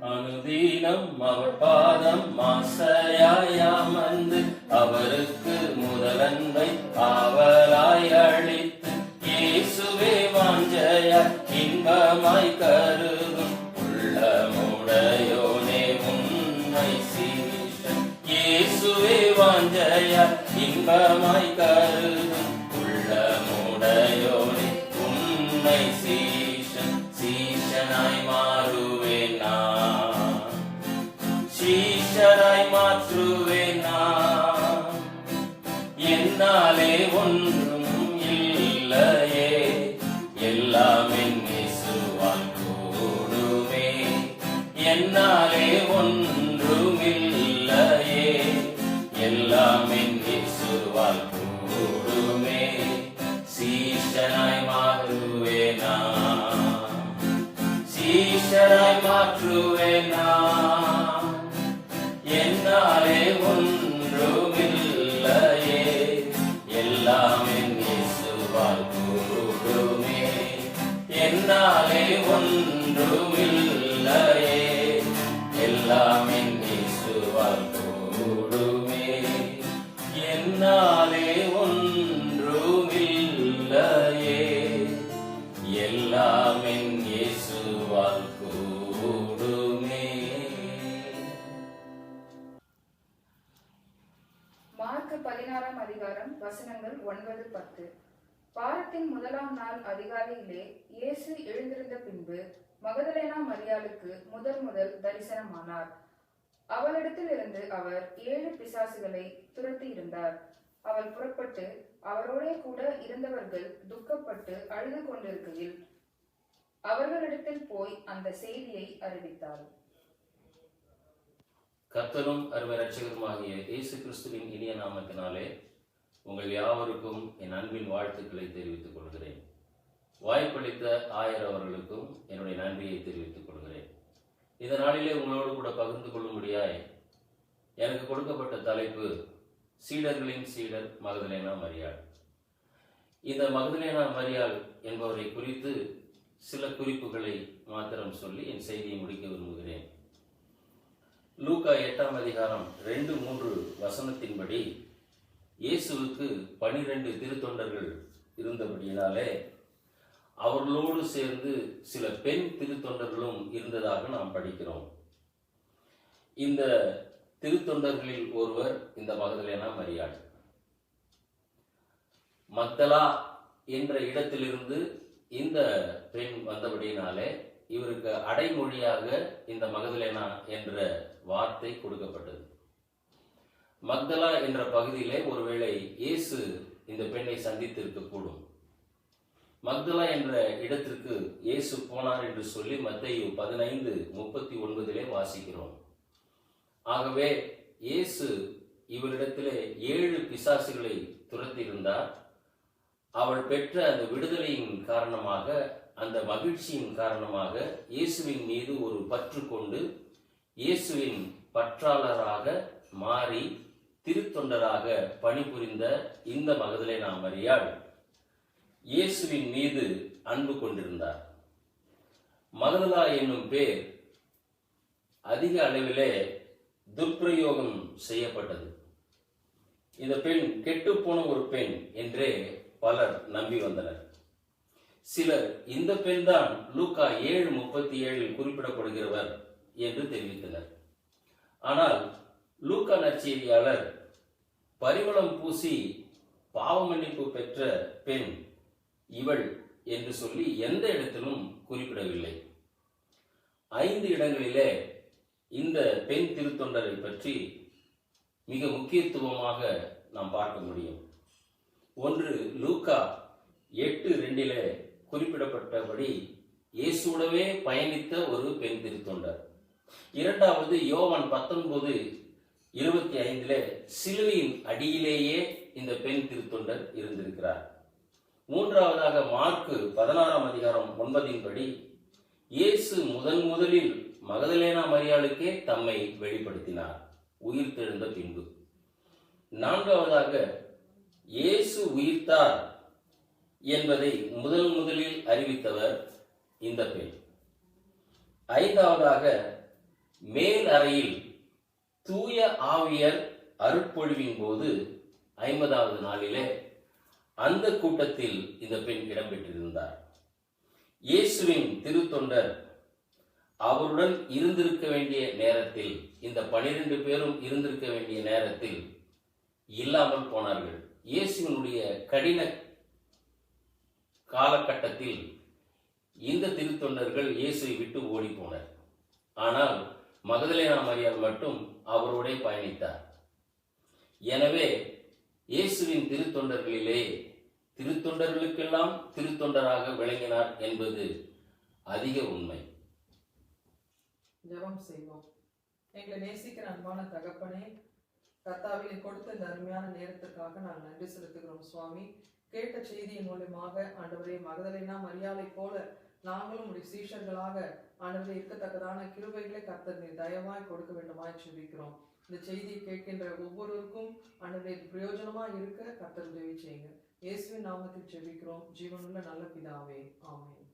அனுதீனம் அவர் பாதம் மாசையாயாமந்து அவருக்கு முதலன்பை ஆவலாய் அழித்து இயேசுவே வாஞ்சய இன்பமாய் கருதும் உள்ளமுடையோனே உண்மை சீஷன் இயேசுவே வாஞ்சய இன்பமாய் கரு வாரத்தின் முதலாம் நாள் அதிகாலையிலே இயேசு எழுந்திருந்த பின்பு மகதலேனா மரியாளுக்கு முதல் முதல் தரிசனமானார். அவளிடத்திலிருந்து அவர் ஏழு பிசாசுகளை துரத்தி இருந்தார். அவள் புறப்பட்டு அவரோடே கூட இருந்தவர்கள் துக்கப்பட்டு அழுது கொண்டிருக்கையில் அவர்களிடத்தில் போய் அந்த செய்தியை அறிவித்தார் கர்த்தரும் அருமை இயேசு கிறிஸ்துவின் இனிய நாமத்தினாலே உங்கள் யாவருக்கும் என் அன்பின் வாழ்த்துக்களை தெரிவித்துக் கொள்கிறேன். வாய்ப்பளித்த ஆயர் அவர்களுக்கும் என்னுடைய நன்றியை தெரிவித்துக் கொள்கிறேன். இந்த நாளிலே உங்களோடு கூட பகிர்ந்து கொள்ளும்படியாய் எனக்கு கொடுக்கப்பட்ட தலைப்பு சீடர்களின் சீடர் மகதலேனா மரியாள். இந்த மகதலேனா மரியாள் என்பவரை குறித்து சில குறிப்புகளை மாத்திரம் சொல்லி என் செய்தியை முடிக்க விரும்புகிறேன். லூக்கா எட்டாம் அதிகாரம் ரெண்டு மூன்று வசனத்தின்படி இயேசுவுக்கு பனிரெண்டு திருத்தொண்டர்கள் இருந்தபடியினாலே அவர்களோடு சேர்ந்து சில பெண் திருத்தொண்டர்களும் இருந்ததாக நாம் படிக்கிறோம். இந்த திருத்தொண்டர்களில் ஒருவர் இந்த மகதலேனா மரியாள் மக்தலா என்ற இடத்திலிருந்து இந்த பெண் வந்தபடியினாலே இவருக்கு அடைமொழியாக இந்த மகதலேனா என்ற வார்த்தை கொடுக்கப்பட்டது. மக்தலா என்ற பகுதியிலே ஒருவேளை இயேசு இந்த பெண்ணை சந்தித்திருக்கக்கூடும் மக்தலா என்ற இடத்திற்கு இயேசு போனார் என்று சொல்லி மத்தையு பதினைந்து முப்பத்தி ஒன்பதிலே வாசிக்கிறோம். ஆகவே இயேசு இவரிடத்திலே ஏழு பிசாசுகளை துரத்தியிருந்தார். அவள் பெற்ற அந்த விடுதலையின் காரணமாக அந்த மகிழ்ச்சியின் காரணமாக இயேசுவின் மீது ஒரு பற்று கொண்டு இயேசுவின் பற்றாளராக மாறி திருத்தொண்டராக பணிபுரிந்த இந்த மகதலை நாம் அறியாள். இயேசுவின் மீது அன்பு கொண்டிருந்தார். மகதலா என்னும் பேர் அதிக அளவிலே துர்பிரயோகம் செய்யப்பட்டது. இந்த பெண் கெட்டுப்போன ஒரு பெண் என்றே பலர் நம்பி வந்தனர். சிலர் இந்த பெண் தான் லூக்கா ஏழு முப்பத்தி ஏழில் குறிப்பிடப்படுகிறவர் என்று தெரிவித்தனர். ஆனால் லூக்கா நற்செய்தியாளர் பரிமளம் பூசி பாவமன்னிப்பு பெற்ற பெண் இவள் என்று சொல்லி எந்த இடத்திலும் குறிப்பிடவில்லை. ஐந்து இடங்களிலே இந்த பெண் திருத்தொண்டரை பற்றி மிக முக்கியத்துவமாக நாம் பார்க்க முடியும். ஒன்று லூக்கா எட்டு ரெண்டிலே குறிப்பிடப்பட்டபடி இயேசுடவே பயணித்த ஒரு பெண் திருத்தொண்டர். இரண்டாவது யோவான் பத்தொன்பது இருபத்தி ஐந்திலே சிலுவையின் அடியிலேயே இந்த பெண் திருத்தொண்டர் இருந்திருக்கிறார். மூன்றாவதாக மார்க்கு பதினாறாம் அதிகாரம் ஒன்பதின்படி இயேசு முதன் முதலில் மகதலேனா மரியாளுக்கே தம்மை வெளிப்படுத்தினார் உயிர் தெழுந்த பின்பு. நான்காவதாக இயேசு உயிர்த்தார் என்பதை முதல் முதலில் அறிவித்தவர் இந்த பெண். ஐந்தாவதாக மேல் அறையில் தூய ஆவியர் அருட்பொழிவின் போது ஐம்பதாவது நாளிலே அந்த கூட்டத்தில் இந்த பெண் இடம்பெற்றிருந்தார். இயேசுவின் திருத்தொண்டர் அவருடன் இருந்திருக்க வேண்டிய நேரத்தில் இந்த பனிரெண்டு பேரும் இருந்திருக்க வேண்டிய நேரத்தில் இல்லாமல் போனார்கள். இயேசுவினுடைய கடின காலகட்டத்தில் இந்த திருத்தொண்டர்கள் இயேசுவை விட்டு ஓடி போனர். ஆனால் மகதலேனா மரியாள் மட்டும் அவரோடே பயணித்தார். எனவே இயேசுவின் திருத்தொண்டர்களிலே திருத்தொண்டர்களுக்கெல்லாம் திருத்தொண்டராக விளங்கினார் என்பது அதிக உண்மை. ஜெபம் செய்வோம். எங்களை நேசிக்கிற அன்பான தகப்பனே கத்தாவில் கொடுத்த இந்த அருமையான நேரத்திற்காக நான் நன்றி செலுத்துகிறோம் சுவாமி. கேட்ட செய்தியின் மூலமாக ஆண்டவரே மகதலைனா மரியாதை போல நாங்களும் உடைய சீஷர்களாக ஆண்டவரே இருக்கத்தக்கதான கிருபைகளை கத்தர் நீர் தயவாய் கொடுக்க வேண்டுமாய் சொல்லிக்கிறோம் இந்த செய்தியை கேட்கின்ற ஒவ்வொருவருக்கும் ஆண்டவரே பிரயோஜனமா இருக்க கர்த்தர் உதவி செய்யுங்க இயேசுவின் நாமத்தில் செபிக்கிறோம் ஜீவனுள்ள நல்ல பிதாவே. ஆமேன்.